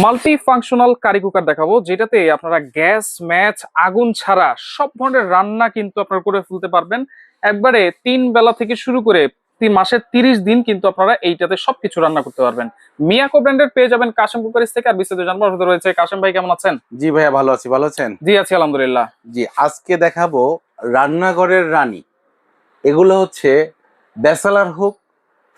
Multi functional curry cooker দেখাবো যেটাতে আপনারা গ্যাস ম্যাচ আগুন ছাড়া সব ধরনের রান্না কিন্তু আপনারা করে ফেলতে পারবেন। একবারে তিন বেলা থেকে শুরু করে মাসের তিরিশ দিন কিন্তু আপনারা এইটাতে সবকিছু রান্না করতে পারবেন। মিয়াকো ব্র্যান্ডের পেয়ে যাবেন কাশেম কুকারিস থেকে আর বিস্তারিত জানবার হতে রয়েছে। কাশেম ভাই কেমন আছেন? জি ভাইয়া ভালো আছি ভালো আছেন? জি আছি আলহামদুলিল্লাহ। জি আজকে দেখাবো রান্নাঘরের রানী। এগুলো হচ্ছে ব্যাচেলার হোক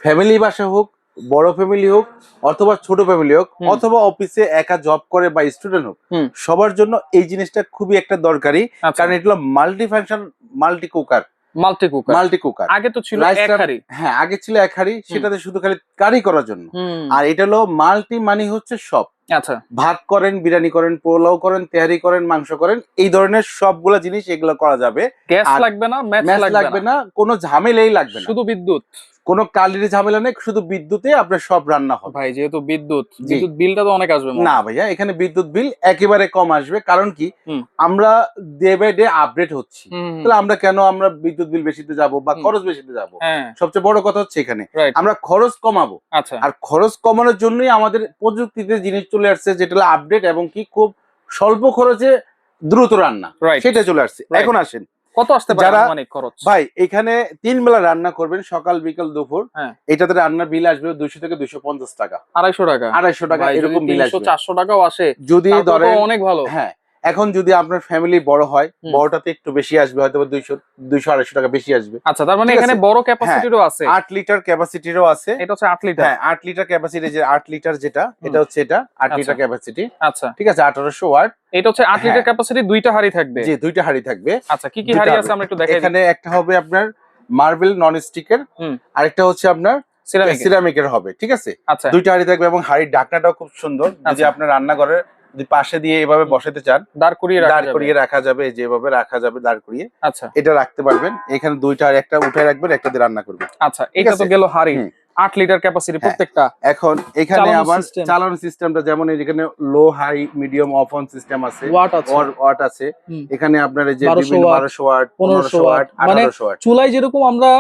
ফ্যামিলি বাসা হোক বড় ফ্যামিলি হোক অথবা ছোট ফ্যামিলি হোক অথবা অফিসে একা জব করে বা স্টুডেন্ট হোক সবার জন্য এই জিনিসটা খুবই একটা দরকারি। আচ্ছা। কারণ এটা হলো multi function multi cooker multi cooker multi cooker আগে তো ছিল এক হাঁড়ি হ্যাঁ আগে ছিল এক হাড়ি সেটাতে শুধু খালি কারি করার জন্য। আর এটা হলো মাল্টি মানি হচ্ছে সব। আচ্ছা। ভাত করেন বিরিয়ানি করেন পোলাও করেন তেহারি করেন মাংস করেন এই ধরনের সবগুলা জিনিস এগুলো করা যাবে। গ্যাস লাগবে না ম্যাচ লাগবে না। কোনো ঝামেলাই লাগবে না। শুধু বিদ্যুৎ। কোনো কালির ঝামেলা নেই শুধু বিদ্যুতে আপনার সব রান্না হবে। ভাই যেহেতু বিদ্যুৎ বিদ্যুৎ বিলটা তো অনেক আসবে না ভাইয়া এখানে বিদ্যুৎ বিল একেবারে কম আসবে কারণ কি? আমরা ডে বাই ডে আপডেট হচ্ছি। তাহলে আমরা কেন আমরা বিদ্যুৎ বিল বেশিতে যাব বা। খরচ বেশিতে যাব? হ্যাঁ। সবচেয়ে বড় কথা হচ্ছে এখানে। আমরা খরচ কমাবো। আচ্ছা। আর খরচ কমানোর জন্যই আমাদের প্রযুক্তিতে জিনিস চলে আসছে যেটা হলো আপডেট এবং কি খুব স্বল্প খরচে দ্রুত রান্না। সেটা চলে আসছে। এখন আসেন। কত আসতে পারে অনেক খরচ? ভাই এখানে তিন বেলা রান্না করবেন সকাল বিকাল দুপুর। হ্যাঁ। এটাতে রান্নার বিল আসবে দুইশো থেকে দুশো পঞ্চাশ টাকা। আড়াইশো টাকা। আড়াইশো টাকা এরকম বিল 300, আসবে। 400 টাকাও আসে যদি ধরে অনেক ভালো। হ্যাঁ। এখন যদি আপনার ফ্যামিলি বড় হয় বড়টাতে একটু বেশি আসবে হয়তো দুইশো দুইশো আড়াইশো টাকা বেশি আসবে। আচ্ছা তার মানে এখানে বড় ক্যাপাসিটিরও আছে। আট লিটার ক্যাপাসিটিরও আছে। এটা হচ্ছে আট লিটার হ্যাঁ আট লিটার ক্যাপাসিটি যে আট লিটার যেটা এটা হচ্ছে এটা আট আচ্ছা। লিটার ক্যাপাসিটি আচ্ছা। ঠিক আছে আঠারোশো ওয়াট। এটা হচ্ছে আট লিটার। ক্যাপাসিটি দুইটা হাড়ি থাকবে। যে দুইটা হাড়ি থাকবে। আচ্ছা কি কি হাড়ি আছে আমরা একটু দেখাই এখানে একটা হবে আপনার মার্বেল নন স্টিকের। আরেকটা হচ্ছে আপনার সিরামিক সিরামিকের হবে ঠিক আছে? আচ্ছা। দুইটা হাড়ি থাকবে এবং হাড়ির ঢাকনাটাও খুব সুন্দর। যদি আচ্ছা। আপনার রান্নাঘরে যদি পাশে দিয়ে এভাবে বসাতে চান দাঁড় করিয়ে দাঁড় করিয়ে রাখা যাবে যেভাবে রাখা যাবে দাঁড় করিয়ে আচ্ছা। এটা রাখতে পারবেন। এখানে দুইটা আর একটা উঠে রাখবেন একটা দিয়ে রান্না করবেন। আচ্ছা এটা তো? গেল হাড়ি। আট লিটার ক্যাপাসিটি। প্রত্যেকটা এখন এখানে আবার। চালানোর সিস্টেমটা যেমন এখানে low high medium off on system আছে ওয়াট আছে। এখানে আপনার যে 1200 বিভিন্ন watt, বারোশো ওয়াট 1500 ওয়াট watt, মানে আঠারোশো ওয়াট চুলায় যেরকম আমরা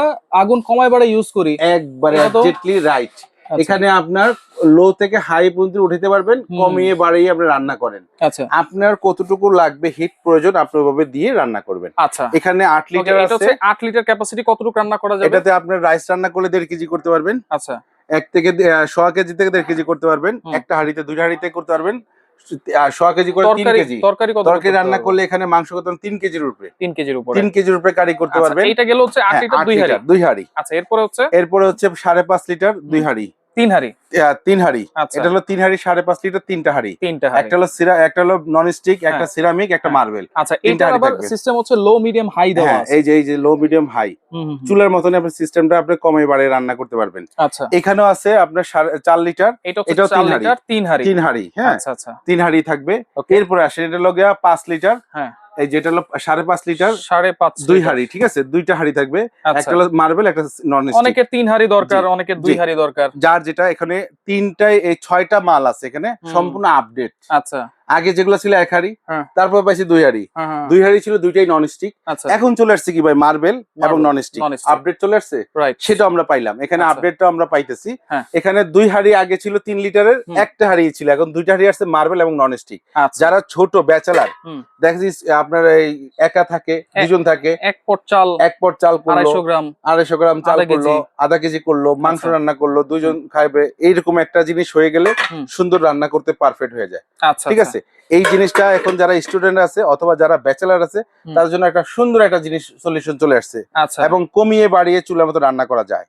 আগুন কমায় বাড়া ইউজ করি একবারে এক্স্যাক্টলি রাইট আচ্ছা, এখানে আপনার লো থেকে হাই পর্যন্ত উঠাতে পারবেন কমিয়ে বাড়িয়ে আপনি রান্না করেন। আচ্ছা। আপনার কতটুকু লাগবে হিট প্রয়োজন আপনি ওভাবে দিয়ে রান্না করবেন। আচ্ছা। এখানে আট Okay, লিটার আছে হচ্ছে আট লিটার ক্যাপাসিটি কতটুকু রান্না করা যাবে? এটাতে আপনার রাইস রান্না করলে দেড় কেজি করতে পারবেন। আচ্ছা। এক থেকে সোয়া কেজি থেকে দেড় কেজি করতে পারবেন। একটা হাঁড়িতে দুইটা হাঁড়িতে করতে পারবেন। সোয়া কেজি করে তিন কেজি। তরকারি তরকারি রান্না করলে এখানে মাংস করতাম তিন কেজির উপরে। তিন কেজির উপরে। তিন কেজির উপরে কারি করতে আচ্ছা, পারবেন। এইটা গেল হচ্ছে আট হ্যাঁ, লিটার দুই হাড়ি। দুই হাঁড়ি। আচ্ছা এরপরে হচ্ছে? এরপরে হচ্ছে সাড়ে পাঁচ লিটার দুই হাঁড়ি। তিন হাড়ি? তিন হাঁড়ি। আচ্ছা। এটা হলো তিন হাঁড়ি সাড়ে পাঁচ লিটার তিনটা হাঁড়ি। তিনটা একটা হলো সিরা একটা হলো নন স্টিক একটা হ্যাঁ। সিরামিক একটা হ্যাঁ। মার্বেল আচ্ছা এটা আবার সিস্টেম হচ্ছে লো মিডিয়াম হাই দেওয়া হ্যাঁ এই যে এই যে লো মিডিয়াম হাই। চুলার মতনই আপনার সিস্টেমটা আপনি কমে বাড়ে রান্না করতে পারবেন। আচ্ছা। এখানেও আছে আপনার সাড়ে- চার লিটার এটা এটাও তিন হাঁড়ি। লিটার তিন হাড়ি। তিন হাঁড়ি হ্যাঁ। আচ্ছা আচ্ছা। তিন হাঁড়ি থাকবে। এরপরে আসে এটা হলো গিয়া পাঁচ লিটার। হ্যাঁ। এই যেটা হলো সাড়ে পাঁচ লিটার সাড়ে পাঁচ দুই হাড়ি ঠিক আছে? দুইটা হাঁড়ি থাকবে। আচ্ছা। একটা হলো মার্বেল একটা নন অনেকে অনেকের তিন হাড়ি দরকার অনেকের দুই। হাড়ি দরকার। যার যেটা এখানে তিনটায় এই ছয়টা মাল আছে এখানে সম্পূর্ণ আপডেট আচ্ছা। আগে যেগুলো ছিল এক হাঁড়ি হ্যাঁ। তারপর পাইছি দুই হাঁড়ি। হ্যাঁ, হ্যাঁ, দুই হাড়ি ছিল দুইটাই নন স্টিক আচ্ছা। এখন চলে আসছে কি ভাই মার্বেল এবং নন স্টিক আপডেট চলে আসছে? সেটা আমরা পাইলাম। এখানে আচ্ছা। আপডেটটা আমরা পাইতেছি। এখানে দুই হাঁড়ি আগে ছিল তিন লিটারের একটা হাঁড়ি ছিল। এখন দুইটা হাঁড়ি আসছে মার্বেল এবং নন স্টিক আচ্ছা। যারা ছোট ব্যাচেলার হুম। দেখা যাচ্ছে আপনার এই একা থাকে দুজন থাকে এক পট চাল এক পট চাল আড়াইশো গ্রাম আড়াইশো গ্রাম চাল করল আধা কেজি করল মাংস আচ্ছা। রান্না করল দুজন খাইবে এইরকম একটা জিনিস হয়ে গেলে সুন্দর রান্না করতে পারফেক্ট হয়ে যায়। আচ্ছা ঠিক আছে? এই জিনিসটা এখন যারা স্টুডেন্ট আছে অথবা যারা ব্যাচেলার আছে তার জন্য একটা সুন্দর একটা জিনিস সলিউশন চলে আসছে আচ্ছা। এবং কমিয়ে বাড়িয়ে চুলার মতো রান্না করা যায়।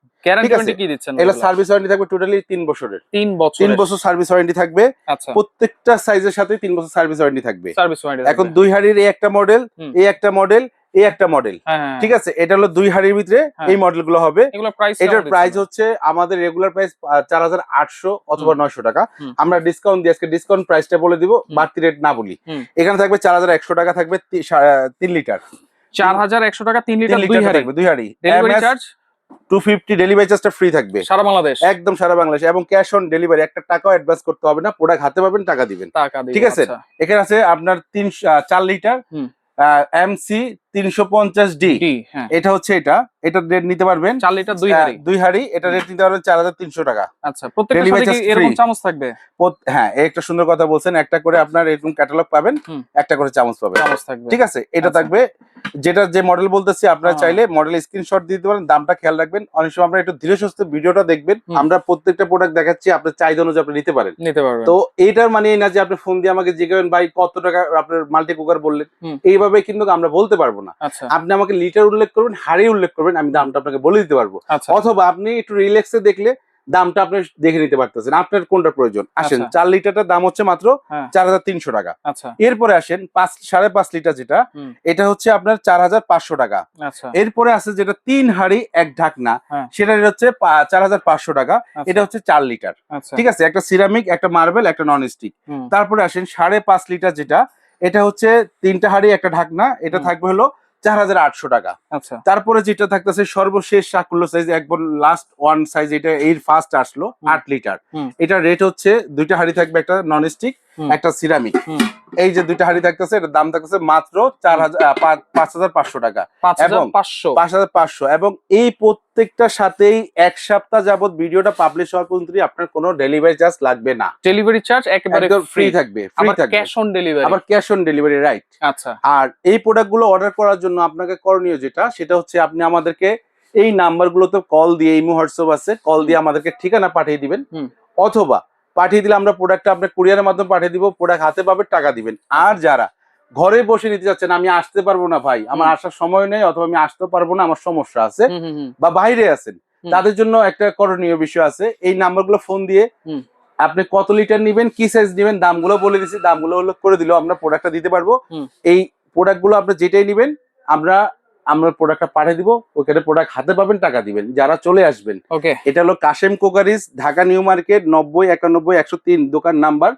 আছে। সার্ভিস ওয়ারেন্টি থাকবে টোটালি তিন বছরের। তিন বছর তিন বছর সার্ভিস ওয়ারেন্টি থাকবে। আচ্ছা। প্রত্যেকটা সাইজের সাথে তিন বছর সার্ভিস ওয়ারেন্টি থাকবে। এখন দুই হাড়ির এই একটা মডেল। এই একটা মডেল এই একটা মডেল হ্যাঁ হ্যাঁ। ঠিক আছে? এটা হলো দুই হাড়ির ভিতরে হ্যাঁ। এই মডেলগুলো হবে এটার প্রাইস হচ্ছে আমাদের রেগুলার প্রাইস চার হাজার আটশো অথবা নয়শো টাকা। আমরা ডিসকাউন্ট দিয়ে আজকে ডিসকাউন্ট প্রাইসটা বলে দিব বাড়তি রেট না বলি। এখানে থাকবে চার হাজার একশো টাকা থাকবে তিন লিটার। চার হাজার একশো টাকা তিন লিটার দুই হাড়ি। থাকবে দুই হাড়ি। চার্জ টু ফিফটি ডেলিভারি চার্জটা ফ্রি থাকবে। সারা বাংলাদেশ? একদম সারা বাংলাদেশ। এবং ক্যাশ অন ডেলিভারি একটা টাকাও অ্যাডভান্স করতে হবে না। প্রোডাক্ট হাতে পাবেন টাকা দিবেন। ঠিক আছে। আচ্ছা। এখানে আছে আপনার তিন চার লিটার হুম। এমসি তিনশো পঞ্চাশ ডি হ্যাঁ। এটা হচ্ছে এটা। এটা রেট নিতে পারবেন। লিটার দুই হাড়ি। দুই হাড়ি। এটা রেট নিতে পারবেন চার হাজার তিনশো টাকা। আচ্ছা এরকম চামচ থাকবে? হ্যাঁ একটা সুন্দর কথা বলছেন একটা করে আপনার এরকম ক্যাটালগ পাবেন একটা করে চামচ পাবেন। চামচ থাকবে। ঠিক আছে? এটা আচ্ছা। থাকবে। যেটা যে মডেল বলতেছি আপনারা হ্যাঁ। চাইলে মডেল স্ক্রিনশট দিতে পারেন দামটা খেয়াল রাখবেন। অনেক সময় আপনারা একটু ধীরে সুস্থ ভিডিওটা দেখবেন আমরা প্রত্যেকটা প্রোডাক্ট দেখাচ্ছি আপনার চাহিদা অনুযায়ী আপনি নিতে পারেন। নিতে পারবেন। তো এইটার মানে এই না যে আপনি ফোন দিয়ে আমাকে জিজ্ঞাসেন ভাই কত টাকা? আপনার মাল্টি কুকার বললেন এইভাবে কিন্তু আমরা বলতে পারব না। আচ্ছা। আপনি আমাকে লিটার উল্লেখ করবেন হাড়ি উল্লেখ করবেন আমি দামটা আপনাকে বলে দিতে পারব। আচ্ছা। অথবা আপনি একটু রিল্যাক্সে দেখলে দামটা আপনি দেখে নিতে পারতেছেন। আপনার কোনটা প্রয়োজন? আসেন আচ্ছা। চার লিটারটার দাম হচ্ছে মাত্র হ্যাঁ। চার হাজার তিনশো টাকা। এরপরে আসেন পাঁচ সাড়ে পাঁচ লিটার যেটা এটা হচ্ছে আপনার চার হাজার পাঁচশো টাকা। এরপরে আছে যেটা তিন হাড়ি এক ঢাকনা হ্যাঁ। সেটা হচ্ছে চার হাজার পাঁচশো টাকা। এটা হচ্ছে চার লিটার ঠিক আছে? একটা সিরামিক একটা মার্বেল একটা নন স্টিক তারপরে আসেন সাড়ে পাঁচ লিটার যেটা এটা হচ্ছে তিনটা হাড়ি একটা ঢাকনা এটা থাকবে হলো চার হাজার আটশো টাকা। আচ্ছা। তারপরে যেটা থাকতেছে সর্বশেষ সাকুল্য সাইজ একবার লাস্ট ওয়ান সাইজ এটা এর ফার্স্ট আসলো আট লিটার। এটা রেট হচ্ছে দুইটা হাড়ি থাকবে একটা নন স্টিক একটা সিরামিক এই যে দুইটা হাড়ি থাকতেছে এটার দাম থাকতেছে মাত্র চার হাজার পাঁচ- হাজার পাঁচশো টাকা। এবং পাঁচশো। পাঁচ হাজার পাঁচশো। এবং এই প্রত্যেকটার সাথেই এক সপ্তাহ যাবত ভিডিওটা পাবলিশ হওয়ার পর্যন্ত আপনার কোনো ডেলিভারি চার্জ লাগবে না। ডেলিভারি চার্জ একেবারে ফ্রি ফ্রি থাকবে ফ্রি থাকবে। ক্যাশ অন ডেলিভারি আবার ক্যাশ অন ডেলিভারি রাইট আচ্ছা। আর এই প্রোডাক্টগুলো অর্ডার করার জন্য আপনাকে করণীয় যেটা সেটা হচ্ছে আপনি আমাদেরকে এই নাম্বারগুলোতে কল দিয়ে ইমো হোয়াটসঅ্যাপ আছে কল দিয়ে আমাদেরকে ঠিকানা পাঠিয়ে দিবেন। অথবা পাঠিয়ে দিলে আমরা প্রোডাক্টটা আপনার কুরিয়ারের মাধ্যমে পাঠিয়ে দিব প্রোডাক্ট হাতে পাবে টাকা দিবেন। আর যারা ঘরে বসে নিতে যাচ্ছেন আমি আসতে পারব না ভাই। আমার আসার সময় নেই অথবা আমি আসতে পারব না আমার সমস্যা আছে। বা বাইরে আছেন। তাদের জন্য একটা করণীয় বিষয় আছে। এই নাম্বারগুলো ফোন দিয়ে আপনি কত লিটার নিবেন কি সাইজ নিবেন দামগুলো বলে দিছি দামগুলো উল্লেখ করে দিলেও আমরা প্রোডাক্টটা দিতে পারব। এই এই প্রোডাক্টগুলো আপনি যেটাই নিবেন আমরা আমরা প্রোডাক্টটা পাঠিয়ে দিব ওখানে প্রোডাক্ট হাতে পাবেন টাকা দিবেন। যারা চলে আসবেন। ওকে। এটা হলো Kashem cookeries Dhaka new market নব্বই একানব্বই একশো তিন দোকান নাম্বার।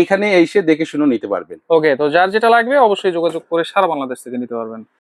এখানে এইখানে এসে দেখে শুনে নিতে পারবেন। ওকে তো যার যেটা লাগবে অবশ্যই যোগাযোগ করে সারা বাংলাদেশ থেকে নিতে পারবেন।